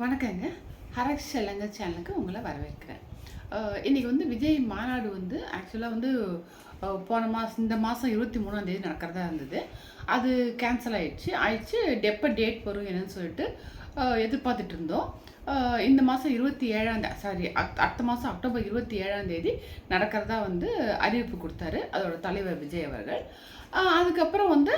வணக்கங்க. ஹரக் செல்லங்க சேனலுக்கு உங்களை வரவேற்கிறேன். இன்றைக்கி இன்னைக்கு வந்து விஜய் மாநாடு வந்து ஆக்சுவலாக வந்து போன மாதம் இந்த மாதம் இருபத்தி மூணாம் தேதி நடக்கிறதா இருந்தது. அது கேன்சல் ஆயிடுச்சு. ஆயிடுச்சு. எப்போ டேட் வரும் என்னன்னு சொல்லிட்டு எதிர்பார்த்துட்டு இருந்தோம். இந்த மாதம் இருபத்தி ஏழாம் சாரி அடுத்த மாதம் அக்டோபர் இருபத்தி ஏழாம் தேதி நடக்கிறதா வந்து அறிவிப்பு கொடுத்தாரு அதோட தலைவர் விஜய் அவர்கள். அதுக்கப்புறம் வந்து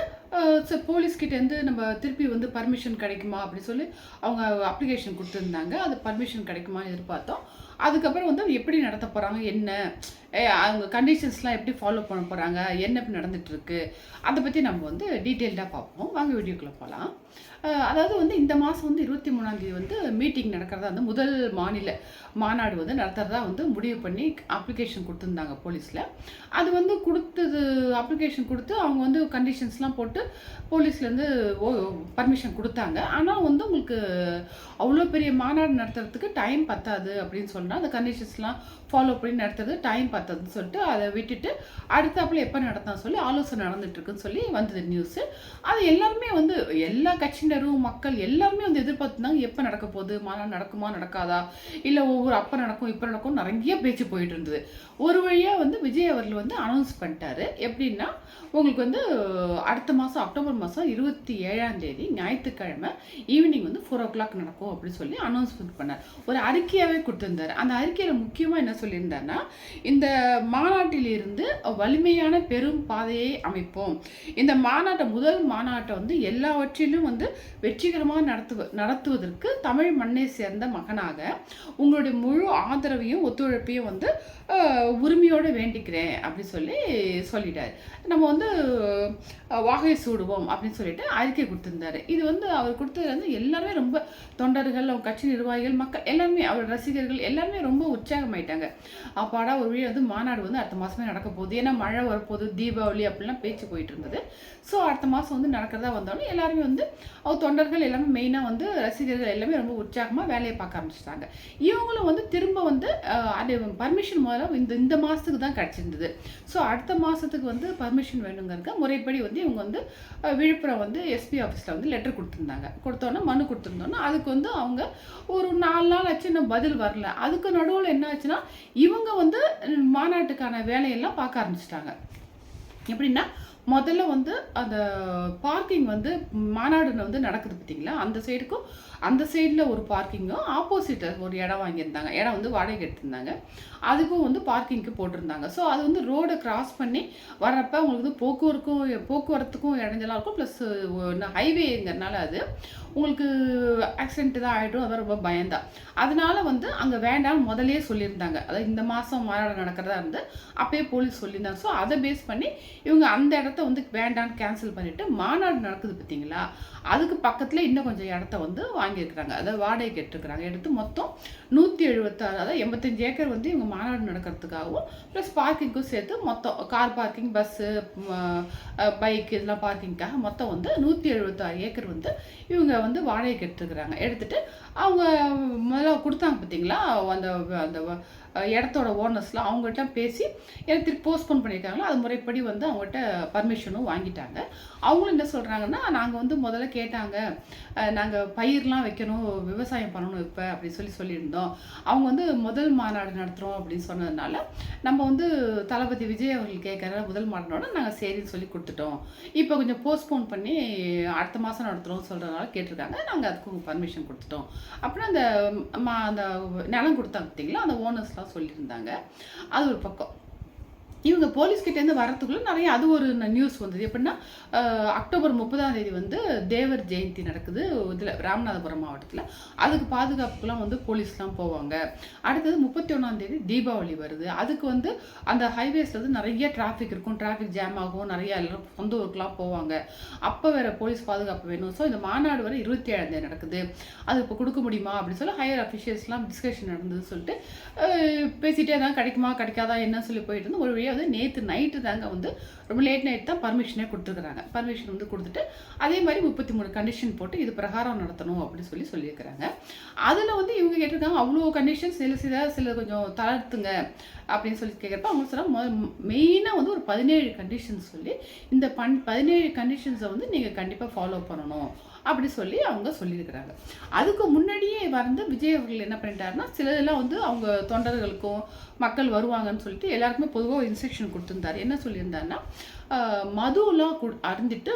போலீஸ்கிட்டேருந்து நம்ம திருப்பி வந்து பர்மிஷன் கிடைக்குமா அப்படின்னு சொல்லி அவங்க அப்ளிகேஷன் கொடுத்துருந்தாங்க. அது பர்மிஷன் கிடைக்குமான்னு எதிர்பார்த்தோம். அதுக்கப்புறம் வந்து எப்படி நடத்த போகிறாங்க என்ன? அவங்க கண்டிஷன்ஸ்லாம் எப்படி ஃபாலோ பண்ண போகிறாங்க என்ன இப்ப அதை பற்றி நம்ம வந்து டீட்டெயில்டாக பார்ப்போம். வாங்க வீடியோக்குள்ளே போகலாம் அதாவது வந்து இந்த மாதம் வந்து இருபத்தி மூணாந்தேதி வந்து மீட்டிங் நடக்கிறதா வந்து முதல் மாநில மாநாடு வந்து நடத்துகிறதா வந்து முடிவு பண்ணி அப்ளிகேஷன் கொடுத்துருந்தாங்க போலீஸில். அது வந்து கொடுத்தது அப்ளிகேஷன் கொடுத்து அவங்க வந்து கண்டிஷன்ஸ்லாம் போட்டு போலீஸ்லேருந்து ஓ பர்மிஷன் கொடுத்தாங்க. ஆனால் வந்து உங்களுக்கு அவ்வளோ பெரிய மாநாடு நடத்துறதுக்கு டைம் பத்தாது அப்படின்னு சொன்னால் அந்த கண்டிஷன்ஸ்லாம் ஃபாலோ பண்ணி நடத்துறது டைம் பார்த்ததுன்னு சொல்லிட்டு அதை விட்டுட்டு அடுத்தாப்புல எப்போ நடத்தான் சொல்லி ஆலோசனை நடந்துட்டுருக்குன்னு சொல்லி வந்தது நியூஸு அது எல்லாருமே வந்து எல்லா கட்சியினரும் மக்கள் எல்லாருமே வந்து எதிர்பார்த்துருந்தாங்க எப்போ நடக்க போகுது மாநாடு நடக்குமா நடக்காதா இல்லை ஒவ்வொரு அப்போ நடக்கும் இப்போ நடக்கும் நிறைய பேச்சு போயிட்டு இருந்தது. ஒரு வழியாக வந்து விஜய் அவர்கள் வந்து அனௌன்ஸ் பண்ணிட்டாரு. எப்படின்னா உங்களுக்கு வந்து அடுத்த மாதம் அக்டோபர் மாதம் இருபத்தி ஏழாம் தேதி ஞாயிற்றுக்கிழமை ஈவினிங் வந்து ஃபோர் ஓ கிளாக் நடக்கும் அப்படின்னு சொல்லி அனௌன்ஸ்மெண்ட் பண்ணார். ஒரு அறிக்கையாகவே கொடுத்துருந்தாரு. அந்த அறிக்கையில் முக்கியமாக என்ன சொல்லியிருந்தாருன்னா இந்த மாநாட்டிலிருந்து வலிமையான பெரும் பாதையை அமைப்போம். இந்த மாநாட்டை முதல் மாநாட்டை வந்து எல்லாவற்றிலும் வந்து வெற்றிகரமாக நடத்துவ நடத்துவதற்கு தமிழ் மண்ணை சேர்ந்த மகனாக உங்களுடைய முழு ஆதரவையும் ஒத்துழைப்பையும் வந்து உரிமையோடு வேண்டிக்கிறேன் அப்படின்னு சொல்லி சொல்லிட்டார். நம்ம வந்து வாகை சூடுவோம் அப்படின்னு சொல்லிட்டு அறிக்கை கொடுத்துருந்தாரு. இது வந்து அவர் கொடுத்தது வந்து எல்லாருமே ரொம்ப தொண்டர்கள் அவங்க கட்சி நிர்வாகிகள் மக்கள் எல்லாருமே அவர் ரசிகர்கள் எல்லாருமே ரொம்ப உற்சாகமாயிட்டாங்க. அப்பாடா ஒரு வழியாக வந்து மாநாடு வந்து அடுத்த மாதமே நடக்க போகுது. ஏன்னா மழை வரப்போகுது தீபாவளி அப்படிலாம் பேச்சு போயிட்டு இருந்தது. ஸோ அடுத்த மாதம் வந்து நடக்கிறதா வந்தாலும் எல்லாருமே வந்து அவர் தொண்டர்கள் எல்லாமே மெயினாக வந்து ரசிகர்கள் எல்லாமே ரொம்ப உற்சாகமாக வேலையை பார்க்க ஆரம்பிச்சிட்டாங்க. இவங்களும் வந்து திரும்ப வந்து அது பர்மிஷன் முதல்ல இந்த இந்த மாதத்துக்கு தான் கிடச்சிருந்தது. ஸோ அடுத்த மாதத்துக்கு வந்து பர்மிஷன் வேணுங்கிறக்க முறைப்படி வந்து இவங்க வந்து விழுப்புரம் வந்து எஸ்பி ஆஃபீஸில் வந்து லெட்டர் கொடுத்துருந்தாங்க. கொடுத்தோன்னே மனு கொடுத்துருந்தோன்னா அதுக்கு வந்து அவங்க ஒரு நாலு நாள் ஆச்சு இன்னும் பதில் வரல. அதுக்கு நடுவில் என்ன ஆச்சுன்னா இவங்க வந்து மாநாட்டுக்கான வேலையெல்லாம் பார்க்க ஆரம்பிச்சிட்டாங்க. எப்படின்னா முதல்ல வந்து அந்த பார்க்கிங் வந்து மாநாடு வந்து நடக்குது பார்த்தீங்களா? அந்த சைடுக்கும் அந்த சைடில் ஒரு பார்க்கிங்கும் ஆப்போசிட் ஒரு இடம் வாங்கியிருந்தாங்க. இடம் வந்து வாடகை எடுத்திருந்தாங்க. அதுக்கும் வந்து பார்க்கிங்க்கு போட்டிருந்தாங்க. ஸோ அது வந்து ரோடை கிராஸ் பண்ணி வர்றப்ப உங்களுக்கு வந்து போக்குவரத்துக்கும் போக்குவரத்துக்கும் இடைஞ்சலாக இருக்கும். ப்ளஸ் ஹைவேங்கிறனால அது. உங்களுக்கு ஆக்சிடென்ட் தான் ஆகிடும் அதான் ரொம்ப பயந்தான் அதனால வந்து அங்கே வேண்டாம் முதலே சொல்லியிருந்தாங்க. அதாவது இந்த மாதம் மாநாடு நடக்கிறதா இருந்து அப்பயே போலீஸ் சொல்லியிருந்தாங்க. ஸோ அதை பேஸ் பண்ணி இவங்க அந்த இடத்த வந்து வேண்டான்னு கேன்சல் பண்ணிவிட்டு மாநாடு நடக்குது பார்த்தீங்களா? அதுக்கு பக்கத்தில் இன்னும் கொஞ்சம் இடத்த வந்து வாங்கியிருக்கிறாங்க. அதாவது வாடகைக்கு எடுத்துக்கிறாங்க. எடுத்து மொத்தம் நூற்றி எழுபத்தாறு அதாவது எண்பத்தஞ்சு ஏக்கர் வந்து இவங்க மாநாடு நடக்கிறதுக்காகவும் ப்ளஸ் பார்க்கிங்க்கும் சேர்த்து மொத்தம் கார் பார்க்கிங் பஸ்ஸு பைக் இதெல்லாம் பார்க்கிங்க்காக மொத்தம் வந்து நூற்றி எழுபத்தாறு ஏக்கர் வந்து இவங்க வந்து வாடகைக்கு எடுத்துக்கிறாங்க எடுத்துட்டு அவங்க முதல்ல கொடுத்தாங்க பார்த்தீங்களா அந்த அந்த இடத்தோட ஓனர்ஸ்லாம் அவங்ககிட்ட பேசி எனக்கு திருப்பி போஸ்ட்போன் பண்ணியிருக்காங்களோ அது முறைப்படி வந்து அவங்ககிட்ட பர்மிஷனும் வாங்கிட்டாங்க. அவங்களும் என்ன சொல்கிறாங்கன்னா நாங்கள் வந்து முதல்ல கேட்டாங்க நாங்கள் பயிர்லாம் வைக்கணும் விவசாயம் பண்ணணும் இப்போ அப்படின்னு சொல்லி சொல்லியிருந்தோம். அவங்க வந்து முதல் மாநாடு நடத்துகிறோம் அப்படின்னு சொன்னதுனால நம்ம வந்து தளபதி விஜய் அவர்கள் கேட்குற முதல் மாநாடோட நாங்கள் சரின்னு சொல்லி கொடுத்துட்டோம். இப்போ கொஞ்சம் போஸ்ட்போன் பண்ணி அடுத்த மாதம் நடத்துகிறோம் சொல்கிறதுனால கேட்டிருக்காங்க. நாங்கள் அதுக்கு பர்மிஷன் கொடுத்துட்டோம். அப்புறம் அந்த மா அந்த நிலம் கொடுத்தாங்க பார்த்தீங்களா? அந்த ஓனர்ஸ்லாம் சொல்லியிருந்தாங்க. அது ஒரு பக்கம். இவங்க போலீஸ்கிட்டேருந்து வரத்துக்குள்ளே நிறைய அது ஒரு நியூஸ் வந்தது. எப்படின்னா அக்டோபர் முப்பதாம் தேதி வந்து தேவர் ஜெயந்தி நடக்குது. இதில் ராமநாதபுரம் மாவட்டத்தில். அதுக்கு பாதுகாப்புக்கெலாம் வந்து போலீஸ்லாம் போவாங்க. அடுத்தது முப்பத்தி ஒன்றாம் தேதி தீபாவளி வருது. அதுக்கு வந்து அந்த ஹைவேஸில் வந்து நிறைய டிராஃபிக் இருக்கும். டிராஃபிக் ஜாம் ஆகும். நிறைய எல்லாரும் சொந்த ஊருக்குலாம் போவாங்க. அப்போ வேற போலீஸ் பாதுகாப்பு வேணும். ஸோ இந்த மாநாடு வரை இருபத்தி ஏழாம் தேதி நடக்குது. அது இப்போ கொடுக்க முடியுமா அப்படின்னு சொல்லி ஹையர் அஃபிஷியல்ஸ்லாம் டிஸ்கஷன் நடந்ததுன்னு சொல்லிட்டு பேசிகிட்டே பேசிட்டே தான் கிடைக்குமா? கிடைக்காதா? என்ன சொல்லி போயிட்டு இருந்து ஒரு வழியாக வந்து நேற்று நைட்டு தாங்க வந்து ரொம்ப லேட் நைட் தான் பர்மிஷனே கொடுத்துருக்குறாங்க. பர்மிஷன் வந்து கொடுத்துட்டு அதே மாதிரி முப்பத்தி மூணு கண்டிஷன் போட்டு இது பிரகாரம் நடத்தணும் அப்படின்னு சொல்லி சொல்லியிருக்கிறாங்க. அதில் வந்து இவங்க கேட்டிருக்காங்க அவ்வளோ கண்டிஷன்ஸ் சில சில சில கொஞ்சம் தளர்த்துங்க. அப்படின்னு சொல்லி கேட்குறப்ப அவங்க சொன்னால் மெயினாக வந்து ஒரு பதினேழு கண்டிஷன்ஸ் சொல்லி இந்த பன் பதினேழு கண்டிஷன்ஸை வந்து நீங்கள் கண்டிப்பாக ஃபாலோ பண்ணணும். அப்படி சொல்லி அவங்க சொல்லியிருக்கிறாங்க. அதுக்கு முன்னாடியே வந்து விஜய் அவர்கள் என்ன பண்ணிட்டாருன்னா சிலதெல்லாம் வந்து அவங்க தொண்டர்களுக்கும் மக்கள் வருவாங்கன்னு சொல்லிட்டு எல்லாருக்குமே பொதுவாக இன்ஸ்ட்ரக்ஷன் கொடுத்துருந்தாரு. என்ன சொல்லியிருந்தாருன்னா மதுலாம் கு அருந்திட்டு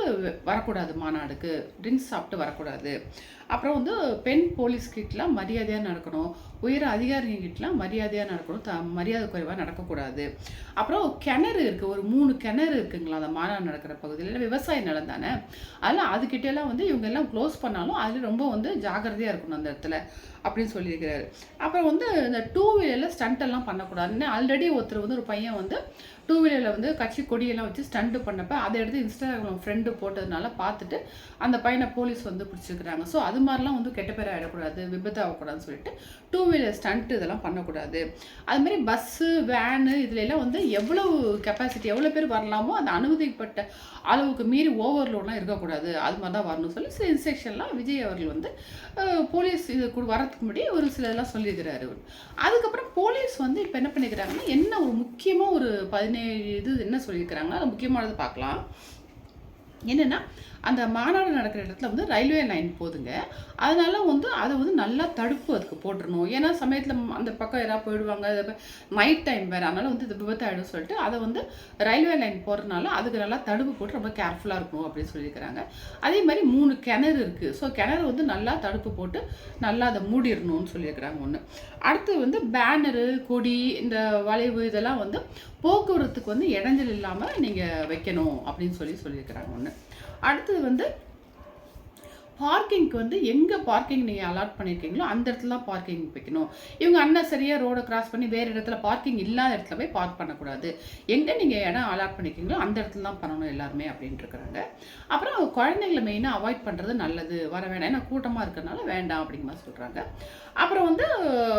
வரக்கூடாது மாநாடுக்கு. ட்ரிங்க்ஸ் சாப்பிட்டு வரக்கூடாது. அப்புறம் வந்து பெண் போலீஸ் கிட்டலாம் மரியாதையாக நடக்கணும். உயர் அதிகாரிகிட்டலாம் மரியாதையாக நடக்கணும். த மரியாதை குறைவாக நடக்கக்கூடாது. அப்புறம் கிணறு இருக்குது ஒரு மூணு கிணறு இருக்குங்களா? அந்த மாநாடு நடக்கிற பகுதியில். விவசாய நிலம் தானே? அதெல்லாம் அதுக்கிட்டலாம் வந்து இவங்க எல்லாம் க்ளோஸ் பண்ணாலும் அதில் ரொம்ப வந்து ஜாக்கிரதையாக இருக்கணும் அந்த இடத்துல அப்படின்னு சொல்லியிருக்கிறாரு. அப்புறம் வந்து இந்த டூ வீலரில் ஸ்டண்ட் எல்லாம் பண்ணக்கூடாதுன்னு ஆல்ரெடி ஒருத்தர் வந்து ஒரு பையன் வந்து டூ வீலரில் வந்து கட்சி கொடியெல்லாம் வச்சு ஸ்டண்ட்டு பண்ணப்போ அதை எடுத்து இன்ஸ்டாகிராம் ஃப்ரெண்டு போட்டதுனால பார்த்துட்டு அந்த பையனை போலீஸ் வந்து பிடிச்சிருக்கிறாங்க. ஸோ அது மாதிரிலாம் வந்து கெட்ட பேர் ஆகிடக்கூடாது விபத்து ஆகக்கூடாதுன்னு சொல்லிட்டு டூ வீலர் ஸ்டண்ட்டு இதெல்லாம் பண்ணக்கூடாது. அதுமாரி பஸ்ஸு வேனு இதுல வந்து எவ்வளவு கெப்பாசிட்டி எவ்வளோ பேர் வரலாமோ அந்த அனுமதிப்பட்ட அளவுக்கு மீறி ஓவர்லோட்லாம் இருக்கக்கூடாது. அது மாதிரி தான் வரணும்னு சொல்லி சில இன்ஸ்ட்ரக்ஷன்லாம் விஜய் அவர்கள் வந்து போலீஸ் இது கூட வரதுக்கு முன்னாடி ஒரு சிலதெல்லாம் சொல்லியிருக்கிறாரு. அதுக்கப்புறம் போலீஸ் வந்து இப்போ என்ன பண்ணிக்கிறாங்கன்னா என்ன ஒரு முக்கியமாக ஒரு பதினேழு இது என்ன சொல்லியிருக்கிறாங்கன்னா அது முக்கியமானது பார்க்கலாம். என்னென்னா அந்த மாநாடு நடக்கிற இடத்துல வந்து ரயில்வே லைன் போதுங்க. அதனால வந்து அதை வந்து நல்லா தடுப்பு அதுக்கு போட்டுருணும் ஏன்னா சமயத்தில் அந்த பக்கம் யாராவது போயிடுவாங்க நைட் டைம் வேறு. அதனால வந்து இது விபத்தாயிடும் சொல்லிட்டு அதை வந்து ரயில்வே லைன் போடுறதுனால அதுக்கு நல்லா தடுப்பு போட்டு ரொம்ப கேர்ஃபுல்லாக இருக்கணும் அப்படின்னு சொல்லியிருக்கிறாங்க. அதே மாதிரி மூணு கிணறு இருக்குது ஸோ கிணறு வந்து நல்லா தடுப்பு போட்டு நல்லா அதை மூடிடணும்னு சொல்லியிருக்கிறாங்க ஒன்று அடுத்து வந்து பேனரு கொடி இந்த வளைவு இதெல்லாம் வந்து போக்குவரத்துக்கு வந்து இடைஞ்சல் இல்லாமல் நீங்கள் வைக்கணும் அப்படின்னு சொல்லி சொல்லியிருக்கிறாங்க ஒன்று அடுத்தது வந்து பார்க்கிங்க்கு வந்து எங்கே பார்க்கிங் நீங்கள் அலாட் பண்ணியிருக்கீங்களோ அந்த இடத்துல தான் பார்க்கிங் வைக்கணும். இவங்க அன்னசரியாக ரோடை கிராஸ் பண்ணி வேறு இடத்துல பார்க்கிங் இல்லாத இடத்துல போய் பார்க் பண்ணக்கூடாது. எங்கே நீங்கள் இடம் அலாட் பண்ணியிருக்கீங்களோ அந்த இடத்துல தான் பண்ணணும் எல்லாருமே அப்படின்ட்டுருக்குறாங்க அப்புறம் குழந்தைங்களை மெயினாக அவாய்ட் பண்ணுறது நல்லது வர வேண்டாம் ஏன்னா கூட்டமாக இருக்கிறனால வேண்டாம் அப்படிங்கிற மாதிரி சொல்கிறாங்க அப்புறம் வந்து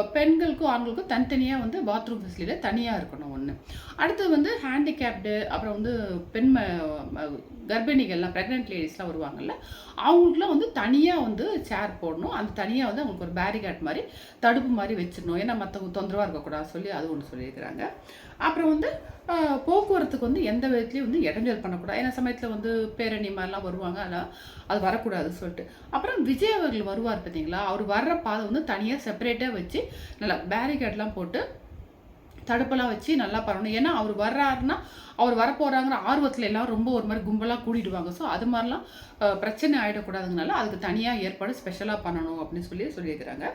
பெண்களுக்கும் ஆண்களுக்கும் தனித்தனியாக வந்து பாத்ரூம் ஃபெசிலிட்டியில் தனியாக இருக்கணும் ஒன்று அடுத்தது வந்து ஹேண்டிகேப்டு அப்புறம் வந்து பெண் ம- கர்ப்பிணிகள்லாம் ப்ரெக்னென்ட் லேடிஸ்லாம் வருவாங்கல்ல அவங்களுக்குலாம் வந்து தனியாக வந்து சேர் போடணும். அந்த தனியாக வந்து அவங்களுக்கு ஒரு பேரிகேட் மாதிரி தடுப்பு மாதிரி வச்சிடணும். ஏன்னா மற்றவங்க தொந்தரவாக இருக்கக்கூடாது சொல்லி அது ஒன்று சொல்லியிருக்கிறாங்க. அப்புறம் வந்து போக்குவரத்துக்கு வந்து எந்த விதத்துலையும் வந்து இடைஞ்சல் பண்ணக்கூடாது. ஏன்னா சமயத்தில் வந்து பேரணி மாதிரிலாம் வருவாங்க. அதெல்லாம் அது வரக்கூடாதுன்னு சொல்லிட்டு. அப்புறம் விஜய் அவர்கள் வருவார் பார்த்தீங்களா? அவர் வர்ற பாதை வந்து தனியாக செப்பரேட்டாக வச்சு நல்லா பேரிகேட்லாம் போட்டு தடுப்பெல்லாம் வச்சு நல்லா பண்ணணும். ஏன்னா அவர் வர்றாருன்னா அவர் வரப்போகிறாங்கிற ஆர்வத்தில் எல்லாம் ரொம்ப ஒரு மாதிரி கும்பலாக கூட்டிடுவாங்க ஸோ அது மாதிரிலாம் பிரச்சனை ஆகிடக்கூடாதுங்கனால அதுக்கு தனியாக ஏற்பாடு ஸ்பெஷலாக பண்ணணும் அப்படின்னு சொல்லி சொல்லியிருக்கிறாங்க.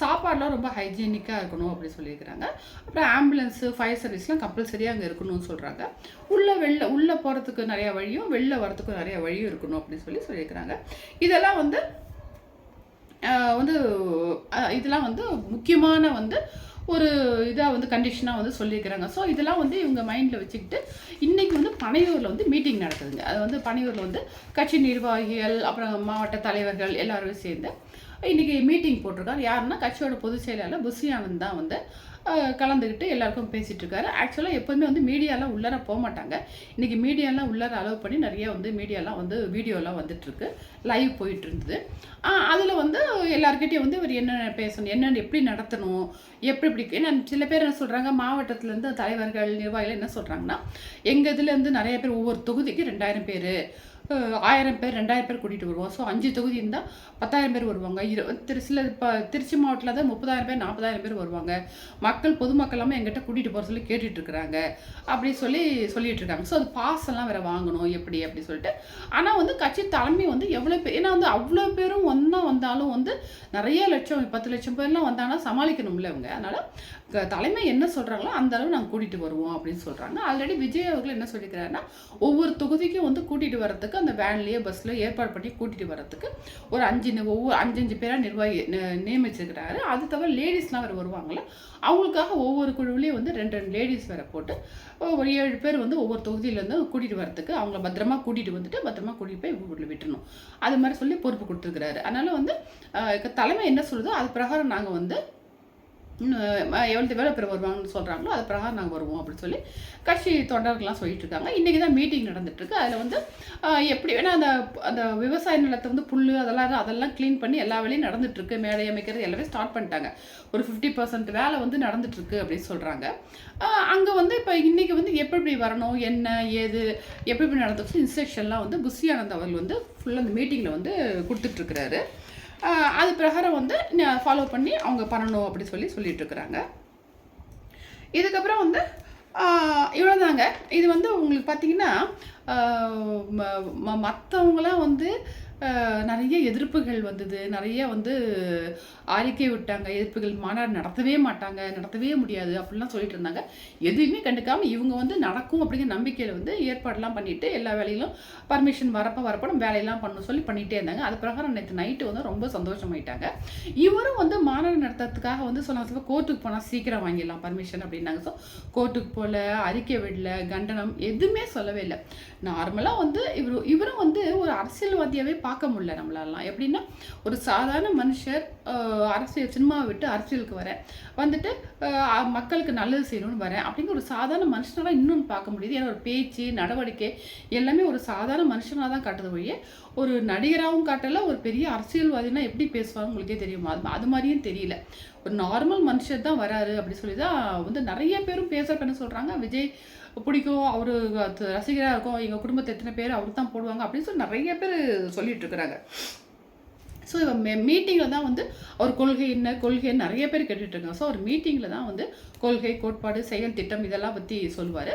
சாப்பாடெலாம் ரொம்ப ஹைஜீனிக்காக இருக்கணும் அப்படின்னு சொல்லியிருக்கிறாங்க. அப்புறம் ஆம்புலன்ஸு ஃபயர் சர்வீஸ்லாம் கம்பல்சரியாக அங்கே இருக்கணும்னு சொல்கிறாங்க உள்ளே வெளில உள்ளே போகிறதுக்கு நிறையா வழியும் வெளில வரத்துக்கும் நிறையா வழியும் இருக்கணும் அப்படின்னு சொல்லி சொல்லியிருக்கிறாங்க. இதெல்லாம் வந்து வந்து இதெல்லாம் வந்து முக்கியமான வந்து ஒரு இதாக வந்து கண்டிஷனாக வந்து சொல்லியிருக்கிறாங்க. ஸோ இதெல்லாம் வந்து இவங்க மைண்டில் வச்சுக்கிட்டு இன்றைக்கி வந்து பனையூரில் வந்து மீட்டிங் நடக்குதுங்க. அது வந்து பனையூரில் வந்து கட்சி நிர்வாகிகள் அப்புறம் மாவட்ட தலைவர்கள் எல்லாரும் சேர்ந்து இன்றைக்கி மீட்டிங் போட்டிருக்காரு யாருன்னா கட்சியோட பொதுச் செயலாளர் புஷி தான் வந்து கலந்துக்கிட்டு எல்லாருக்கும் பேசிகிட்டு இருக்காரு ஆக்சுவலாக எப்போதுமே வந்து மீடியாலாம் உள்ளார போக மாட்டாங்க இன்றைக்கி மீடியாலாம் உள்ளார அலோவ் பண்ணி நிறைய வந்து மீடியாலாம் வந்து வீடியோலாம் வந்துட்டுருக்கு. லைவ் போயிட்டு இருந்தது அதில் வந்து எல்லாருக்கிட்டையும் வந்து இவர் என்னென்ன பேசணும் என்னென்ன எப்படி நடத்தணும் எப்படி எப்படி ஏன்னா சில பேர் என்ன சொல்கிறாங்க மாவட்டத்துலேருந்து தலைவர்கள் நிர்வாகிகள் என்ன சொல்கிறாங்கன்னா எங்கள் இதுலேருந்து நிறைய பேர் ஒவ்வொரு தொகுதிக்கு ரெண்டாயிரம் பேர் ஆயிரம் பேர் ரெண்டாயிரம் பேர் கூட்டிகிட்டு வருவோம். ஸோ அஞ்சு தொகுதி இருந்தால் பத்தாயிரம் பேர் வருவாங்க. இரு திரு சில இப்போ திருச்சி மாவட்டத்தில் தான் முப்பதாயிரம் பேர் நாற்பதாயிரம் பேர் வருவாங்க. மக்கள் பொதுமக்கள் எல்லாமே எங்கிட்ட கூட்டிகிட்டு போகிற சொல்லி கேட்டுட்டு இருக்கிறாங்க. அப்படி சொல்லி சொல்லிட்டு இருக்காங்க. ஸோ அது பாஸ் எல்லாம் வேறு வாங்கணும் எப்படி அப்படி சொல்லிட்டு. ஆனால் வந்து கட்சி தலைமை வந்து எவ்வளோ பேர் ஏன்னா வந்து அவ்வளோ பேரும் ஒன்றா வந்தாலும் வந்து நிறைய லட்சம் பத்து லட்சம் பேர்லாம் வந்தாங்கன்னா சமாளிக்கணும்ல அவங்க அதனால் க- தலைமை என்ன சொல்கிறாங்களோ அந்த அளவு நாங்கள் கூட்டிகிட்டு வருவோம் அப்படின்னு சொல்கிறாங்க ஆல்ரெடி விஜய் அவர்கள் என்ன சொல்லியிருக்கிறாருன்னா ஒவ்வொரு தொகுதிக்கும் வந்து கூட்டிகிட்டு வரதுக்கு அந்த வேன்லேயே பஸ்ஸில் ஏற்பாடு பண்ணி கூட்டிகிட்டு வரத்துக்கு ஒரு அஞ்சு ஒவ்வொரு அஞ்சு அஞ்சு பேராக நிர்வாகி நியமிச்சிருக்கிறாரு. அது தவிர லேடிஸ்லாம் வேறு வருவாங்களே அவங்களுக்காக ஒவ்வொரு குழுவிலையும் வந்து ரெண்டு ரெண்டு லேடிஸ் வேற போட்டு ஒரு ஏழு பேர் வந்து ஒவ்வொரு தொகுதியிலேருந்து கூட்டிகிட்டு வரத்துக்கு அவங்கள பத்திரமா கூட்டிகிட்டு வந்துட்டு பத்திரமா கூட்டிகிட்டு போய் வீட்டில் விட்டுணும் அது மாதிரி சொல்லி பொறுப்பு கொடுத்துருக்குறாரு. அதனால் வந்து தலைமை என்ன சொல்லுதோ அது பிரகாரம் நாங்கள் வந்து எவ்வளோ எவ்வளோ பேர் வருவாங்கன்னு சொல்கிறாங்களோ அது பிரகாரம் நாங்கள் வருவோம் அப்படின்னு சொல்லி கட்சி தொண்டர்கள்லாம் சொல்லிட்டு இருக்காங்க. இன்றைக்கி தான் மீட்டிங் நடந்துட்டுருக்கு. அதில் வந்து எப்படி வேணால் அந்த அந்த விவசாய நிலத்தை வந்து புல் அதெல்லாம் அதெல்லாம் க்ளீன் பண்ணி எல்லா வேலையும் நடந்துட்டுருக்கு. மேடை அமைக்கிறது எல்லாமே ஸ்டார்ட் பண்ணிட்டாங்க. ஒரு ஃபிஃப்டி பர்சன்ட் வேலை வந்து நடந்துட்டுருக்கு அப்படின்னு சொல்கிறாங்க அங்கே வந்து இப்போ இன்றைக்கி வந்து எப்படி எப்படி வரணும் என்ன ஏது எப்படி எப்படி நடந்துச்சு இன்ஸ்ட்ரக்ஷன்லாம் வந்து புஷி அவர்கள் வந்து ஃபுல்லாக அந்த மீட்டிங்கில் வந்து கொடுத்துட்ருக்குறாரு அது பிரகாரம் வந்து ஃபாலோ பண்ணி அவங்க பண்ணணும் அப்படின்னு சொல்லி சொல்லிட்டு இருக்கிறாங்க இதுக்கப்புறம் வந்து இவ்வளோதாங்க இது வந்து உங்களுக்கு பார்த்தீங்கன்னா மற்றவங்களாம் வந்து நிறைய எதிர்ப்புகள் வந்தது. நிறைய வந்து அறிக்கை விட்டாங்க. எதிர்ப்புகள் மாநாடு நடத்தவே மாட்டாங்க. நடத்தவே முடியாது. அப்படிலாம் சொல்லிட்டு இருந்தாங்க. எதுவுமே கண்டுக்காமல் இவங்க வந்து நடக்கும் அப்படிங்கிற நம்பிக்கையில் வந்து ஏற்பாடுலாம் பண்ணிவிட்டு எல்லா வேலையிலும் பர்மிஷன் வரப்போ வரப்போ நம்ம வேலையெல்லாம் பண்ண சொல்லி பண்ணிகிட்டே இருந்தாங்க. அது பிரகாரம் நேற்று நைட்டு வந்து ரொம்ப சந்தோஷமாயிட்டாங்க. இவரும் வந்து மாநாடு நடத்துறதுக்காக வந்து சொன்னாங்க. கோர்ட்டுக்கு போனால் சீக்கிரம் வாங்கிடலாம் பர்மிஷன் அப்படின்னாங்க. ஸோ கோர்ட்டுக்கு போகல அறிக்கை விடல கண்டனம் எதுவுமே சொல்லவே இல்லை. நார்மலாக வந்து இவர் இவரும் வந்து ஒரு அரசியல்வாதியாகவே பார்க்க முடியல நம்மளாலாம் எப்படின்னா ஒரு சாதாரண மனுஷர் அரசியல் சினிமாவை விட்டு அரசியலுக்கு வரேன் வந்துட்டு மக்களுக்கு நல்லது செய்யணும்னு வரேன் அப்படிங்கிற ஒரு சாதாரண மனுஷனாக இன்னும் பார்க்க முடியுது. ஏன்னா ஒரு பேச்சு நடவடிக்கை எல்லாமே ஒரு சாதாரண மனுஷனாக தான் காட்டுது வழியே ஒரு நடிகராகவும் காட்டல ஒரு பெரிய அரசியல்வாதினா எப்படி பேசுவாங்க உங்களுக்கே தெரியுமா? அது அது மாதிரியும் தெரியல. ஒரு நார்மல் மனுஷர் தான் வராரு அப்படி சொல்லி தான் வந்து நிறைய பேரும் பேசுகிறப்ப என்ன சொல்கிறாங்க விஜய் பிடிக்கும் அவரு ரசிகராக இருக்கும் எங்கள் குடும்பத்தை எத்தனை பேர் அவர் தான் போடுவாங்க அப்படின்னு சொல்லி நிறைய பேர் சொல்லிட்டு இருக்கிறாங்க. ஸோ இவன் மீட்டிங்கில் தான் வந்து அவர் கொள்கை என்ன கொள்கைன்னு நிறைய பேர் கேட்டுட்ருக்காங்க ஸோ அவர் மீட்டிங்கில் தான் வந்து கொள்கை கோட்பாடு செயல் திட்டம் இதெல்லாம் பற்றி சொல்லுவார்.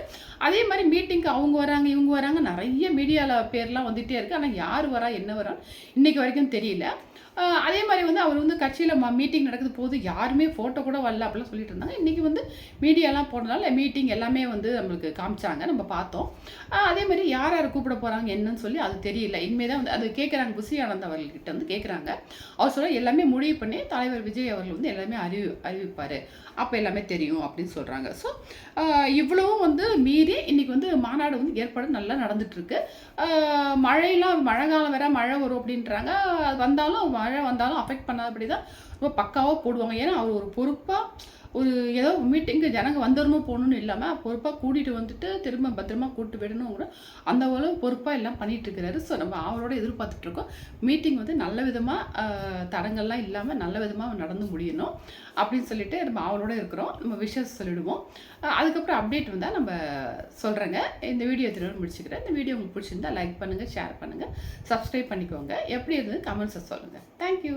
அதே மாதிரி மீட்டிங்க்கு அவங்க வராங்க இவங்க வராங்க நிறைய மீடியாவில் பேர்லாம் வந்துகிட்டே இருக்குது ஆனால் யார் வரா என்ன வரா இன்றைக்கு வரைக்கும் தெரியல. அதே மாதிரி வந்து அவர் வந்து கட்சியில் மீட்டிங் நடக்குது போது யாருமே ஃபோட்டோ கூட வரல அப்படிலாம் சொல்லிட்டு இருந்தாங்க. இன்றைக்கி வந்து மீடியாலாம் போனதால மீட்டிங் எல்லாமே வந்து நம்மளுக்கு காமிச்சாங்க. நம்ம பார்த்தோம். அதே மாதிரி யார் யார் கூப்பிட போகிறாங்க என்னன்னு சொல்லி அது தெரியல. இனிமே தான் வந்து அது கேட்குறாங்க புசி ஆனந்த் அவர்கள்கிட்ட வந்து கேட்குறாங்க அவர் சொல்ல எல்லாமே முடிவு பண்ணி தலைவர் விஜய் அவர்கள் வந்து எல்லாமே அறிவி அறிவிப்பார். அப்போ எல்லாமே தெரியும். அப்படின்னு சொல்கிறாங்க ஸோ இவ்வளவும் வந்து மீறி இன்னைக்கு வந்து மாநாடு வந்து ஏற்பாடு நல்லா நடந்துகிட்ருக்கு மழையெல்லாம் மழை காலம் வேற மழை வரும் அப்படின்றாங்க. வந்தாலும் மழை வந்தாலும் அஃபெக்ட் பண்ணாதபடி தான் ரொம்ப பக்காவாக போடுவாங்க. ஏன்னா அவர் ஒரு பொறுப்பாக ஒரு ஏதோ மீட்டிங்கு ஜனங்க வந்துடணும் போகணும்னு இல்லாமல் பொறுப்பாக கூட்டிகிட்டு வந்துட்டு திரும்ப பத்திரமா கூப்பிட்டு விடணுங்கிற அந்த அளவு பொறுப்பாக எல்லாம் பண்ணிகிட்டு இருக்கிறாரு. ஸோ நம்ம அவரோட எதிர்பார்த்துட்ருக்கோம் மீட்டிங் வந்து நல்ல விதமாக தடங்கள்லாம் இல்லாமல் நல்ல விதமாக நடந்து முடியணும் அப்படின்னு சொல்லிட்டு நம்ம அவளோட இருக்கிறோம். நம்ம விஷஸ் சொல்லிடுவோம். அதுக்கப்புறம் அப்டேட் வந்தால் நம்ம சொல்கிறேங்க இந்த வீடியோ திரும்ப முடிச்சுக்கிறேன். இந்த வீடியோ உங்களுக்கு பிடிச்சிருந்தா லைக் பண்ணுங்கள் ஷேர் பண்ணுங்கள் சப்ஸ்கிரைப் பண்ணிக்கோங்க. எப்படி இருந்தது கமெண்ட்ஸை சொல்லுங்கள் தேங்க்யூ